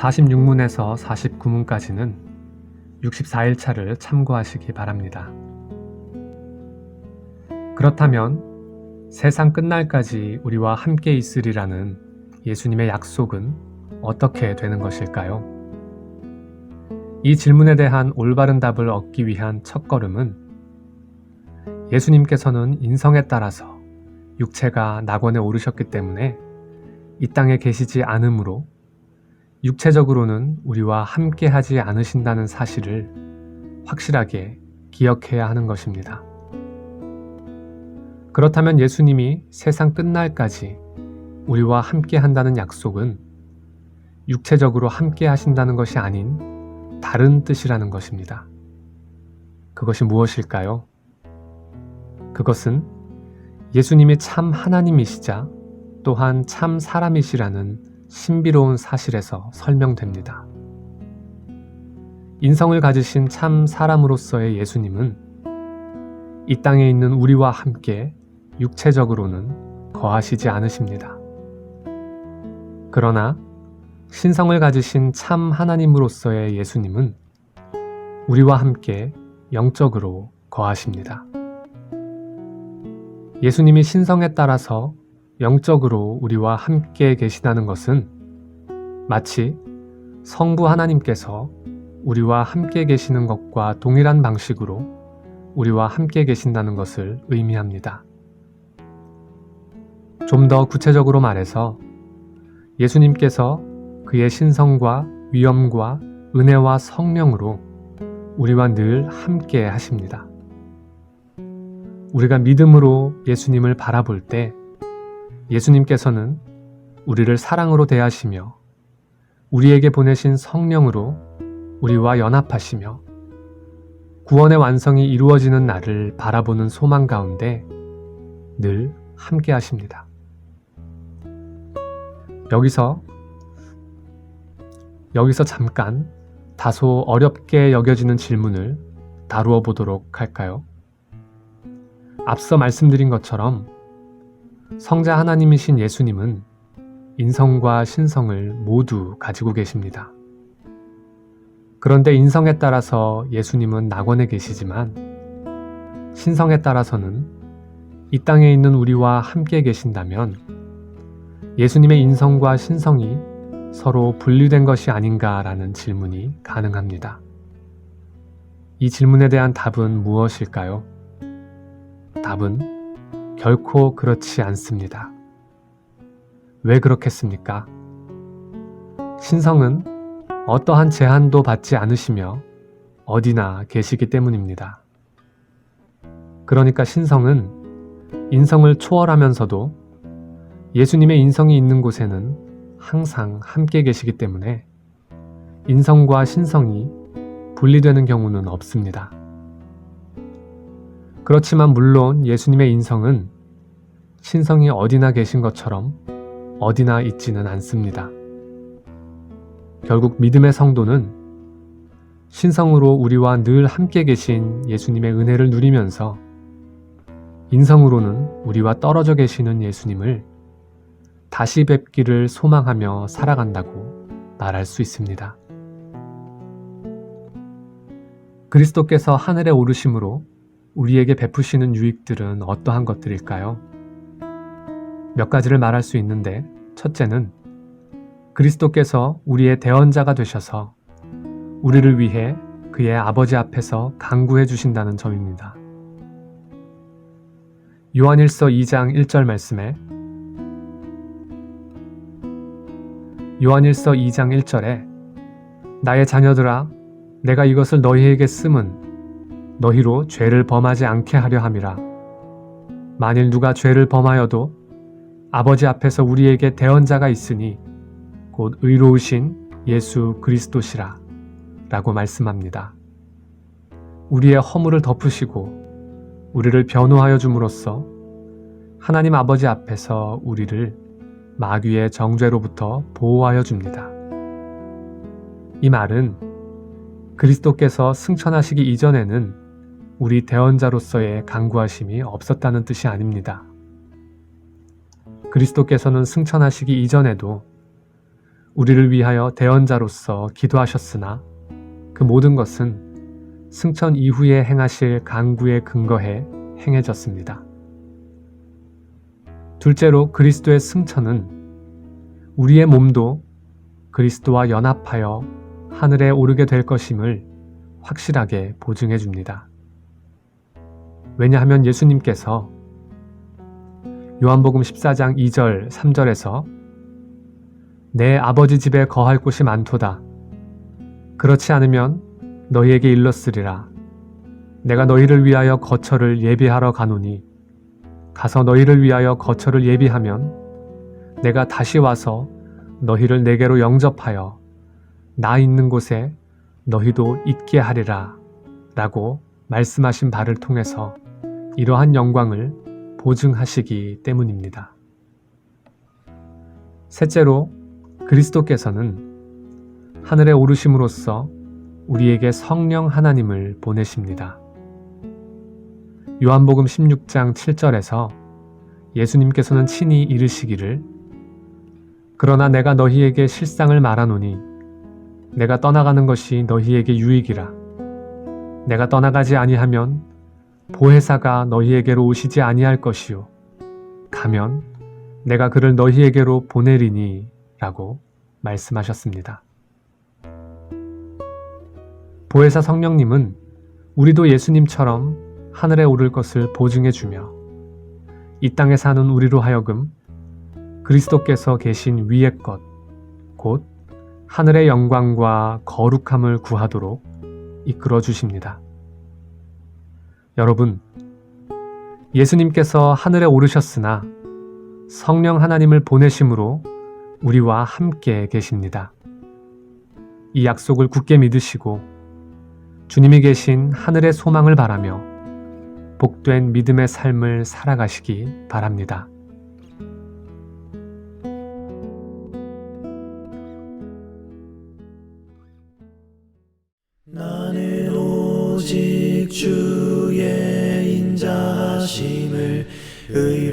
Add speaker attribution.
Speaker 1: 46문에서 49문까지는 64일차를 참고하시기 바랍니다. 그렇다면 세상 끝날까지 우리와 함께 있으리라는 예수님의 약속은 어떻게 되는 것일까요? 이 질문에 대한 올바른 답을 얻기 위한 첫 걸음은 예수님께서는 인성에 따라서 육체가 낙원에 오르셨기 때문에 이 땅에 계시지 않으므로 육체적으로는 우리와 함께 하지 않으신다는 사실을 확실하게 기억해야 하는 것입니다. 그렇다면 예수님이 세상 끝날까지 우리와 함께 한다는 약속은 육체적으로 함께 하신다는 것이 아닌 다른 뜻이라는 것입니다. 그것이 무엇일까요? 그것은 예수님이 참 하나님이시자 또한 참 사람이시라는 신비로운 사실에서 설명됩니다. 인성을 가지신 참 사람으로서의 예수님은 이 땅에 있는 우리와 함께 육체적으로는 거하시지 않으십니다. 그러나 신성을 가지신 참 하나님으로서의 예수님은 우리와 함께 영적으로 거하십니다. 예수님이 신성에 따라서 영적으로 우리와 함께 계시다는 것은 마치 성부 하나님께서 우리와 함께 계시는 것과 동일한 방식으로 우리와 함께 계신다는 것을 의미합니다. 좀 더 구체적으로 말해서 예수님께서 그의 신성과 위엄과 은혜와 성령으로 우리와 늘 함께 하십니다. 우리가 믿음으로 예수님을 바라볼 때 예수님께서는 우리를 사랑으로 대하시며 우리에게 보내신 성령으로 우리와 연합하시며 구원의 완성이 이루어지는 날을 바라보는 소망 가운데 늘 함께 하십니다. 여기서 여기서 잠깐 다소 어렵게 여겨지는 질문을 다루어 보도록 할까요? 앞서 말씀드린 것처럼 성자 하나님이신 예수님은 인성과 신성을 모두 가지고 계십니다. 그런데 인성에 따라서 예수님은 낙원에 계시지만 신성에 따라서는 이 땅에 있는 우리와 함께 계신다면 예수님의 인성과 신성이 서로 분리된 것이 아닌가라는 질문이 가능합니다. 이 질문에 대한 답은 무엇일까요? 답은 결코 그렇지 않습니다. 왜 그렇겠습니까? 신성은 어떠한 제한도 받지 않으시며 어디나 계시기 때문입니다. 그러니까 신성은 인성을 초월하면서도 예수님의 인성이 있는 곳에는 항상 함께 계시기 때문에 인성과 신성이 분리되는 경우는 없습니다. 그렇지만 물론 예수님의 인성은 신성이 어디나 계신 것처럼 어디나 있지는 않습니다. 결국 믿음의 성도는 신성으로 우리와 늘 함께 계신 예수님의 은혜를 누리면서 인성으로는 우리와 떨어져 계시는 예수님을 다시 뵙기를 소망하며 살아간다고 말할 수 있습니다. 그리스도께서 하늘에 오르심으로 우리에게 베푸시는 유익들은 어떠한 것들일까요? 몇 가지를 말할 수 있는데, 첫째는 그리스도께서 우리의 대언자가 되셔서 우리를 위해 그의 아버지 앞에서 강구해 주신다는 점입니다. 요한일서 2장 1절 말씀에 요한일서 2장 1절에 나의 자녀들아 내가 이것을 너희에게 쓰면 너희로 죄를 범하지 않게 하려 함이라. 만일 누가 죄를 범하여도 아버지 앞에서 우리에게 대언자가 있으니 곧 의로우신 예수 그리스도시라 라고 말씀합니다. 우리의 허물을 덮으시고 우리를 변호하여 줌으로써 하나님 아버지 앞에서 우리를 마귀의 정죄로부터 보호하여 줍니다. 이 말은 그리스도께서 승천하시기 이전에는 우리 대언자로서의 강구하심이 없었다는 뜻이 아닙니다. 그리스도께서는 승천하시기 이전에도 우리를 위하여 대언자로서 기도하셨으나 그 모든 것은 승천 이후에 행하실 강구에 근거해 행해졌습니다. 둘째로 그리스도의 승천은 우리의 몸도 그리스도와 연합하여 하늘에 오르게 될 것임을 확실하게 보증해 줍니다. 왜냐하면 예수님께서 요한복음 14장 2절, 3절에서 내 아버지 집에 거할 곳이 많도다. 그렇지 않으면 너희에게 일렀으리라. 내가 너희를 위하여 거처를 예비하러 가노니 가서 너희를 위하여 거처를 예비하면 내가 다시 와서 너희를 내게로 영접하여 나 있는 곳에 너희도 있게 하리라 라고 말씀하신 바를 통해서 이러한 영광을 보증하시기 때문입니다. 셋째로 그리스도께서는 하늘에 오르심으로써 우리에게 성령 하나님을 보내십니다. 요한복음 16장 7절에서 예수님께서는 친히 이르시기를 그러나 내가 너희에게 실상을 말하노니 내가 떠나가는 것이 너희에게 유익이라 내가 떠나가지 아니하면 보혜사가 너희에게로 오시지 아니할 것이요 가면 내가 그를 너희에게로 보내리니 라고 말씀하셨습니다. 보혜사 성령님은 우리도 예수님처럼 하늘에 오를 것을 보증해 주며 이 땅에 사는 우리로 하여금 그리스도께서 계신 위의 것, 곧 하늘의 영광과 거룩함을 구하도록 이끌어 주십니다. 여러분, 예수님께서 하늘에 오르셨으나 성령 하나님을 보내심으로 우리와 함께 계십니다. 이 약속을 굳게 믿으시고 주님이 계신 하늘의 소망을 바라며 복된 믿음의 삶을 살아가시기 바랍니다.
Speaker 2: 나는 오직 주 의